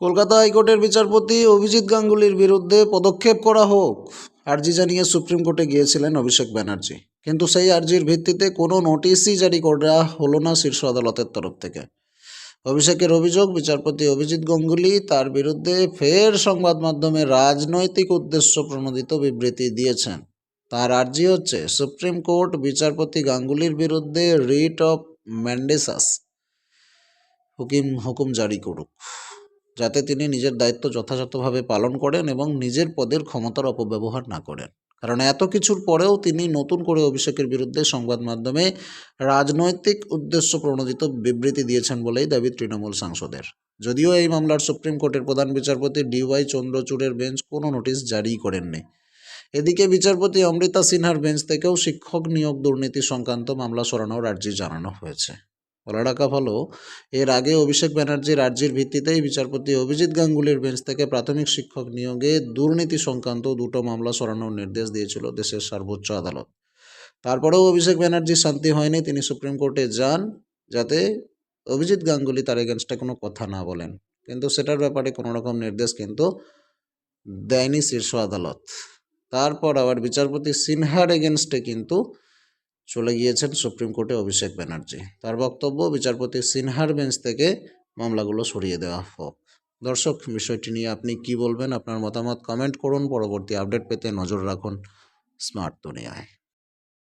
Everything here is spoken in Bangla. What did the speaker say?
কলকাতা হাইকোর্টের বিচারপতি অভিজিৎ গাঙ্গুলির বিরুদ্ধে পদক্ষেপ করা হোক, আর্জি জানিয়ে সুপ্রিম কোর্টে গিয়েছিলেন অভিষেক ব্যানার্জি। কিন্তু সেই আর্জির ভিত্তিতে কোনো নোটিশই জারি করা হলো না শীর্ষ আদালতের তরফ থেকে। অভিষেকের অভিযোগ, বিচারপতি অভিজিৎ গাঙ্গুলি তার বিরুদ্ধে ফের সংবাদ মাধ্যমে রাজনৈতিক উদ্দেশ্য প্রণোদিত বিবৃতি দিয়েছেন। তার আর্জি হচ্ছে, সুপ্রিম কোর্ট বিচারপতি গাঙ্গুলির বিরুদ্ধে রিট অফ ম্যান্ডেসাস হুকিম, হুকুম জারি করুক। যাতে তিনি নিজের দায়িত্ব যথাযথভাবে পালন করেন এবং নিজের পদের ক্ষমতার অপব্যবহার না করেন। কারণ এত কিছুর পরেও তিনি নতুন করে অভিষেকের বিরুদ্ধে সংবাদ মাধ্যমে রাজনৈতিক উদ্দেশ্য প্রণোদিত বিবৃতি দিয়েছেন বলেই দাবি তৃণমূল সাংসদের। যদিও এই মামলার সুপ্রিম কোর্টের প্রধান বিচারপতি ডিওয়াই চন্দ্রচূড়ের বেঞ্চ কোনো নোটিশ জারি করেননি। এদিকে বিচারপতি অমৃতা সিনহার বেঞ্চ থেকেও শিক্ষক নিয়োগ দুর্নীতি সংক্রান্ত মামলা সরানোর আর্জি জানানো হয়েছে। বলে রাখা ভালো। এর আগে অভিষেক ব্যানার্জির আর্জির ভিত্তিতেই বিচারপতি অভিজিৎ গাঙ্গুলির বেঞ্চ থেকে প্রাথমিক শিক্ষক নিয়োগে দুর্নীতি সংক্রান্ত দুটো মামলা সরানোর নির্দেশ দিয়েছিল দেশের সর্বোচ্চ আদালত। তারপরেও অভিষেক ব্যানার্জির শান্তি হয়নি, তিনি সুপ্রিম কোর্টে যান যাতে অভিজিৎ গাঙ্গুলি তার এগেনস্টে কোনো কথা না বলেন। কিন্তু সেটার ব্যাপারে কোনো রকম নির্দেশ কিন্তু দেয়নি শীর্ষ আদালত। তারপর আবার বিচারপতি সিনহার এগেনস্টে কিন্তু চলে গিয়েছেন সুপ্রিম কোর্টে অভিষেক ব্যানার্জি। তার বক্তব্য, বিচারপতি সিনহার বেঞ্চ থেকে মামলাগুলো সরিয়ে দেওয়া হোক। দর্শক, বিষয়টি নিয়ে আপনি কি বলবেন, আপনার মতামত কমেন্ট করুন। পরবর্তী আপডেট পেতে নজর রাখুন স্মার্ট দুনিয়ায়।